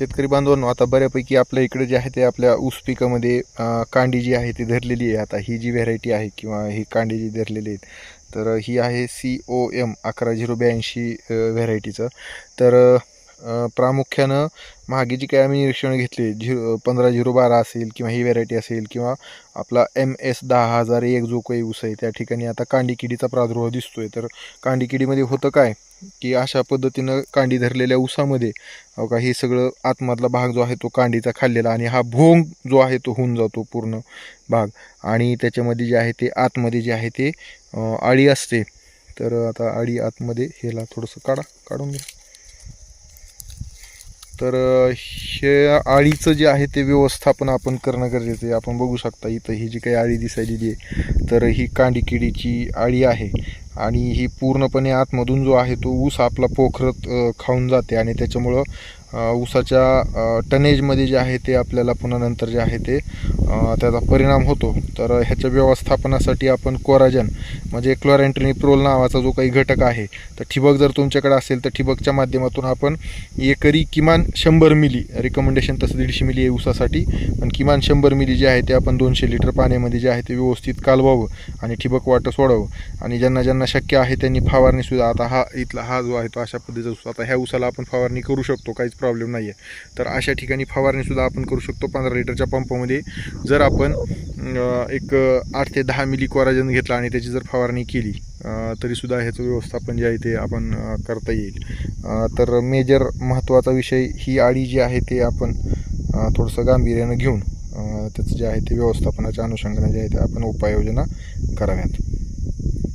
शेतकरी बांधवांनो आता बऱ्यापैकी आपल्या इकडे जे आहे ते आपल्या ऊस पिकामध्ये कांडी जी आहे ती धरलेली आहे. आता ही जी व्हेरायटी आहे किंवा ही कांडी जी धरलेली आहेत तर ही आहे सी ओ एम अकरा झिरो ब्याऐंशी व्हेरायटीचं तर प्रामुख्यानं मागे जी काही आम्ही निरीक्षण घेतले झिरो पंधरा झिरो बारा असेल किंवा ही व्हेरायटी असेल किंवा आपला एम एस दहा हजार एक जो काही ऊस आहे त्या ठिकाणी आता कांडी किडीचा प्रादुर्भाव दिसतोय. तर कांडी किडीमध्ये होतं काय की अशा पद्धतीनं कांडी धरलेल्या ऊसामध्ये का हे सगळं आतमधला भाग जो आहे तो कांडीचा खाल्लेला आणि हा भोंग जो आहे तो होऊन जातो पूर्ण भाग. आणि त्याच्यामध्ये जे आहे ते आतमध्ये जे आहे ते अळी असते. तर आता अळी आतमध्ये ह्याला थोडंसं काढा काढून घ्या. तर हे आळीचं जे आहे ते व्यवस्थापन आपण करणं गरजेचं आहे. आपण बघू शकता इथं ही जी काही आळी दिसायलेली आहे तर ही कांडी किडीची आळी आहे आणि ही पूर्णपणे आतमधून जो आहे तो ऊस आपला पोखरत खाऊन जाते आणि त्याच्यामुळं ऊसाच्या टनेजमध्ये जे आहे ते आपल्याला पुन्हा नंतर जे आहे ते त्याचा परिणाम होतो. तर ह्याच्या व्यवस्थापनासाठी आपण कोराजन म्हणजे क्लोरॅन्ट्रिनिप्रोल नावाचा जो काही घटक आहे तर ठिबक जर तुमच्याकडे असेल तर ठिबकच्या माध्यमातून आपण एकरी किमान शंभर मिली रिकमेंडेशन तसं दीडशे मिली आहे ऊसासाठी पण किमान शंभर मिली जे आहे ते आपण दोनशे लिटर पाण्यामध्ये जे आहे ते व्यवस्थित कालवावं आणि ठिबक वाटं सोडावं. आणि ज्यांना ज्यांना शक्य आहे त्यांनी फवारणीसुद्धा आता हा इथला हा जो आहे तो अशा पद्धतीचा ऊस आता ह्या ऊसाला आपण फवारणी करू शकतो काहीच प्रॉब्लेम नाही आहे तर अशा ठिकाणी फवारणीसुद्धा आपण करू शकतो पंधरा लिटरच्या पंपामध्ये. जर आपण एक आठ ते दहा मिली कोराजन घेतला आणि त्याची जर फवारणी केली तरीसुद्धा ह्याचं व्यवस्थापन जे आहे ते आपण करता येईल. तर मेजर महत्त्वाचा विषय ही आळी जी आहे ते आपण थोडंसं गांभीर्यानं घेऊन त्याचं जे आहे ते व्यवस्थापनाच्या अनुषंगाने जे आहे ते आपण उपाययोजना कराव्यात.